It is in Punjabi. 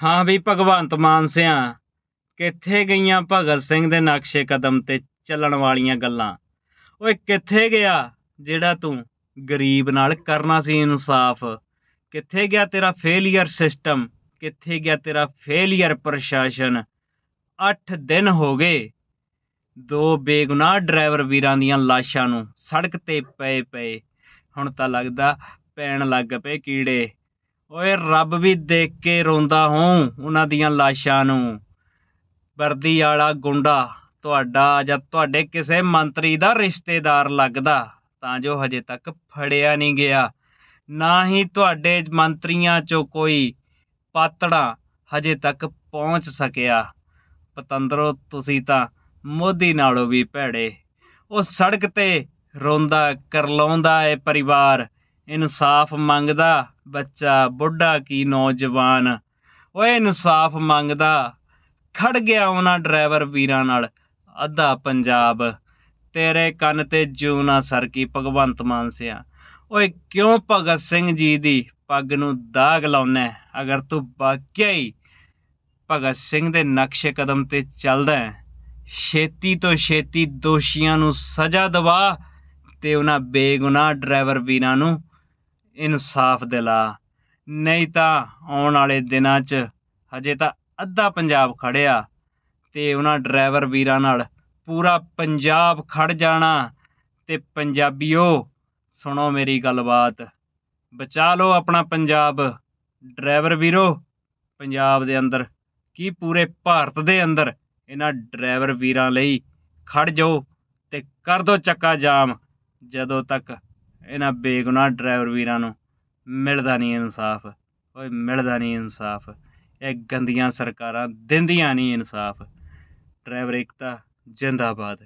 ਹਾਂ ਵੀ ਭਗਵੰਤ ਮਾਨ ਸਿਆ, ਕਿੱਥੇ ਗਈਆਂ ਭਗਤ ਸਿੰਘ ਦੇ ਨਕਸ਼ੇ ਕਦਮ ਤੇ ਚੱਲਣ ਵਾਲੀਆਂ ਗੱਲਾਂ? ਓਏ ਕਿੱਥੇ ਗਿਆ ਜਿਹੜਾ ਤੂੰ ਗਰੀਬ ਨਾਲ ਕਰਨਾ ਸੀ ਇਨਸਾਫ? ਕਿੱਥੇ ਗਿਆ ਤੇਰਾ ਫੇਲੀਅਰ ਸਿਸਟਮ ਕਿੱਥੇ ਗਿਆ ਤੇਰਾ ਫੇਲੀਅਰ ਪ੍ਰਸ਼ਾਸਨ? 8 ਦਿਨ ਹੋ ਗਏ, ਦੋ ਬੇਗੁਨਾਹ ਡਰਾਈਵਰ ਵੀਰਾਂ ਦੀਆਂ ਲਾਸ਼ਾਂ ਨੂੰ ਸੜਕ ਤੇ ਪਏ ਪਏ। ਹੁਣ ਤਾਂ ਲੱਗਦਾ ਪੈਣ ਲੱਗ ਪਏ ਕੀੜੇ। ਓਏ ਰੱਬ ਵੀ ਦੇਖ ਕੇ ਰੋਂਦਾ ਹੋਂ ਉਹਨਾਂ ਦੀਆਂ ਲਾਸ਼ਾਂ ਨੂੰ। ਵਰਦੀ ਵਾਲਾ ਗੁੰਡਾ ਤੁਹਾਡਾ ਜਾਂ ਤੁਹਾਡੇ ਕਿਸੇ ਮੰਤਰੀ ਦਾ ਰਿਸ਼ਤੇਦਾਰ ਲੱਗਦਾ, ਤਾਂ ਜੋ ਹਜੇ ਤੱਕ ਫੜਿਆ ਨਹੀਂ ਗਿਆ। ਨਾ ਹੀ ਤੁਹਾਡੇ ਮੰਤਰੀਆਂ ਚੋਂ ਕੋਈ ਪਾਤੜਾ ਹਜੇ ਤੱਕ ਪਹੁੰਚ ਸਕਿਆ। ਪਤੰਦਰੋ, ਤੁਸੀਂ ਤਾਂ ਮੋਦੀ ਨਾਲੋਂ ਵੀ ਭੈੜੇ। ਉਹ ਸੜਕ ਤੇ ਰੋਂਦਾ, ਕਰਲਾਉਂਦਾ ਏ ਪਰਿਵਾਰ। ਇਨਸਾਫ ਮੰਗਦਾ ਬੱਚਾ, ਬੁੱਢਾ ਕੀ ਨੌਜਵਾਨ? ਓਏ ਇਨਸਾਫ ਮੰਗਦਾ, ਖੜ ਗਿਆ ਉਹਨਾਂ ਡਰਾਈਵਰ ਵੀਰਾਂ ਨਾਲ, ਅੱਧਾ ਪੰਜਾਬ। ਤੇਰੇ ਕੰਨ ਤੇ ਜੂ ਨਾ ਸਰਕੀ ਭਗਵੰਤ ਮਾਨ ਸਿਆ। ਓਏ ਕਿਉਂ ਭਗਤ ਸਿੰਘ ਜੀ ਦੀ ਪੱਗ ਨੂੰ ਦਾਗ ਲਾਉਣਾ ਅਗਰ ਤੂੰ ਵਾਕਿਆ ਹੀ ਭਗਤ ਸਿੰਘ ਦੇ ਨਕਸ਼ੇ ਕਦਮ ਤੇ ਚੱਲਦਾ ਹੈ, ਛੇਤੀ ਤੋਂ ਛੇਤੀ ਦੋਸ਼ੀਆਂ ਨੂੰ ਸਜ਼ਾ ਦਵਾ ਤੇ ਉਹਨਾਂ ਬੇਗੁਨਾਹ ਡਰਾਈਵਰ ਵੀਰਾਂ ਨੂੰ ਇਨਸਾਫ ਦਿਲਾ। ਨਹੀਂ ਤਾਂ ਆਉਣ ਵਾਲੇ ਦਿਨਾਂ 'ਚ ਹਜੇ ਤਾਂ ਅੱਧਾ ਪੰਜਾਬ ਖੜ੍ਹਿਆ ਅਤੇ ਉਹਨਾਂ ਡਰਾਈਵਰ ਵੀਰਾਂ ਨਾਲ ਪੂਰਾ ਪੰਜਾਬ ਖੜ੍ਹ ਜਾਣਾ ਅਤੇ ਪੰਜਾਬੀਓ, ਸੁਣੋ ਮੇਰੀ ਗੱਲਬਾਤ। ਬਚਾ ਲਓ ਆਪਣਾ ਪੰਜਾਬ। ਡਰਾਈਵਰ ਵੀਰੋ, ਪੰਜਾਬ ਦੇ ਅੰਦਰ ਕੀ ਪੂਰੇ ਭਾਰਤ ਦੇ ਅੰਦਰ ਇਹਨਾਂ ਡਰਾਈਵਰ ਵੀਰਾਂ ਲਈ ਖੜ ਜਾਓ ਤੇ ਕਰ ਦਿਓ ਚੱਕਾ ਜਾਮ ਜਦੋਂ ਤੱਕ ਇਹਨਾਂ ਬੇਗੁਨਾਹ ਡਰਾਈਵਰ ਵੀਰਾਂ ਨੂੰ ਮਿਲਦਾ ਨਹੀਂ ਇਨਸਾਫ। ਓਏ, ਮਿਲਦਾ ਨਹੀਂ ਇਨਸਾਫ। ਇਹ ਗੰਦੀਆਂ ਸਰਕਾਰਾਂ ਦਿੰਦੀਆਂ ਨਹੀਂ ਇਨਸਾਫ। ਡਰਾਈਵਰ ਏਕਤਾ, ਜਿੰਦਾਬਾਦ।